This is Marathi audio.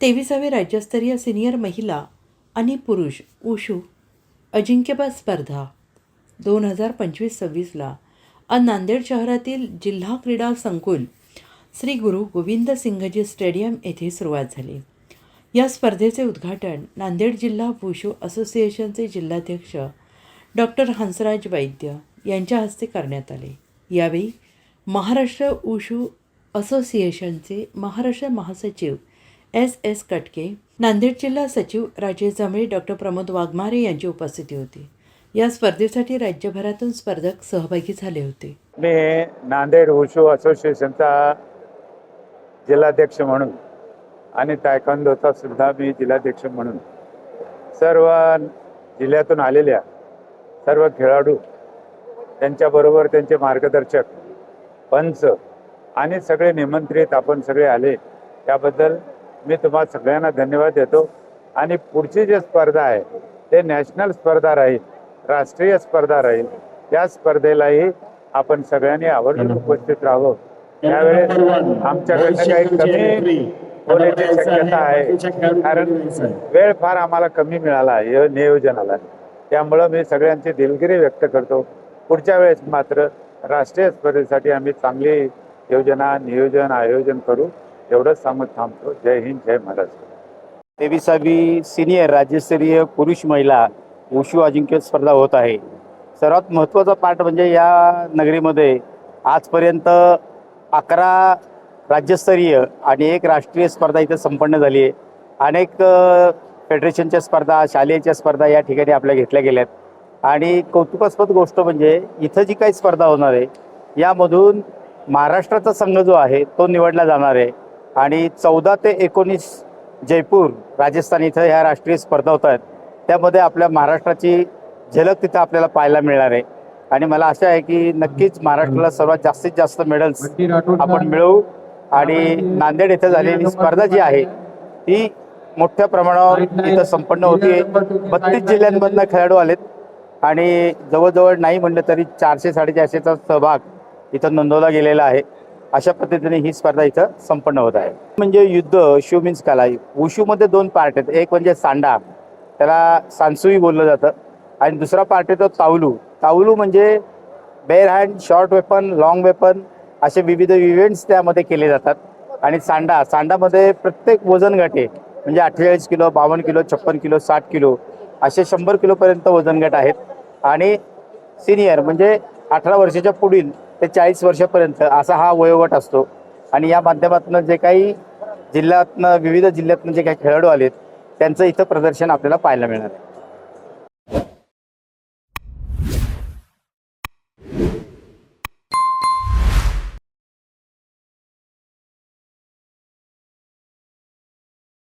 तेविसावे राज्यस्तरीय सिनियर महिला आणि पुरुष उशू अजिंक्यपद स्पर्धा. दोन हजार पंचवीस सव्वीसला आज नांदेड शहरातील जिल्हा क्रीडा संकुल श्री गुरु गोविंद सिंघजी स्टेडियम येथे सुरुवात झाली. या स्पर्धेचे उद्घाटन नांदेड जिल्हा वुशू असोसिएशनचे जिल्हाध्यक्ष डॉक्टर हंसराज वैद्य यांच्या हस्ते करण्यात आले. यावेळी महाराष्ट्र उशू असोसिएशनचे महाराष्ट्र महासचिव एस एस कटके नांदेड जिल्हा सचिव राजेश जांभळे डॉक्टर प्रमोद वाघमारे यांची उपस्थिती होती. या स्पर्धेसाठी राज्यभरातून स्पर्धक सहभागी झाले होते. मी नांदेड वुशू असोसिएशनचा जिल्हाध्यक्ष म्हणून आणि तायकांदोचा सुद्धा मी जिल्हाध्यक्ष म्हणून सर्व जिल्ह्यातून आलेल्या सर्व खेळाडू त्यांच्याबरोबर त्यांचे मार्गदर्शक पंच आणि सगळे निमंत्रित आपण सगळे आले त्याबद्दल मी तुम्हा सगळ्यांना धन्यवाद देतो. आणि पुढची जी स्पर्धा आहे ते नॅशनल स्पर्धा राहील राष्ट्रीय स्पर्धा राहील त्या स्पर्धेलाही आपण सगळ्यांनी आवर्जून उपस्थित राहावं. त्यावेळेस आमच्याकडनं काही कमी होण्याची शक्यता आहे कारण वेळ फार आम्हाला कमी मिळाला आहे नियोजनाला. त्यामुळं मी सगळ्यांची दिलगिरी व्यक्त करतो. पुढच्या वेळेस मात्र राष्ट्रीय स्पर्धेसाठी आम्ही चांगली योजना नियोजन आयोजन करू. एवढंच सांगत थांबतो. जय हिंद जय महाराष्ट्र. तेविसावी सिनियर राज्यस्तरीय पुरुष महिला उशू अजिंक्य स्पर्धा होत आहे. सर्वात महत्त्वाचा पाठ म्हणजे या नगरीमध्ये आजपर्यंत अकरा राज्यस्तरीय आणि एक राष्ट्रीय स्पर्धा इथे संपन्न झाली आहे. अनेक फेडरेशनच्या स्पर्धा शालेयच्या स्पर्धा या ठिकाणी आपल्या घेतल्या गेल्यात. आणि कौतुकास्पद गोष्ट म्हणजे इथं जी काही स्पर्धा होणार आहे यामधून महाराष्ट्राचा संघ जो आहे तो निवडला जाणार आहे. आणि चौदा ते एकोणीस जयपूर राजस्थान इथं ह्या राष्ट्रीय स्पर्धा होत आहेत. त्यामध्ये आपल्या महाराष्ट्राची झलक तिथं आपल्याला पाहायला मिळणार आहे. आणि मला आशा आहे की नक्कीच महाराष्ट्राला सर्वात जास्तीत जास्त मेडल्स आपण मिळवू. आणि नांदेड येथे झालेली स्पर्धा जी आहे ती मोठ्या प्रमाणावर इथं संपन्न होती. बत्तीस जिल्ह्यांमधनं खेळाडू आलेत. आणि जवळजवळ नाही म्हणलं तरी चारशे साडेचारशेचा सहभाग इथं नोंदवला गेलेला आहे. अशा पद्धतीने ही स्पर्धा इथं संपन्न होत आहे. म्हणजे युद्ध शो मीन्स कला वुशूमध्ये दोन पार्ट आहेत. एक म्हणजे सांडा त्याला सांसुई बोललं जातं. आणि दुसरा पार्ट येतो तावलू. तावलू म्हणजे bare hand short weapon long weapon असे विविध इव्हेंट्स त्यामध्ये केले जातात. आणि सांडा सांडामध्ये प्रत्येक वजन गटे म्हणजे अठ्ठेचाळीस किलो बावन्न किलो छप्पन किलो साठ किलो असे शंभर किलोपर्यंत वजन गट आहेत. आणि सिनियर म्हणजे अठरा वर्षाच्या पुढील ते चाळीस वर्षापर्यंत असा हा वयोगट असतो. आणि या माध्यमातून जे काही जिल्ह्यातनं विविध जिल्ह्यातनं जे काही खेळाडू आलेत त्यांचं इथं प्रदर्शन आपल्याला पाहायला मिळणार आहे.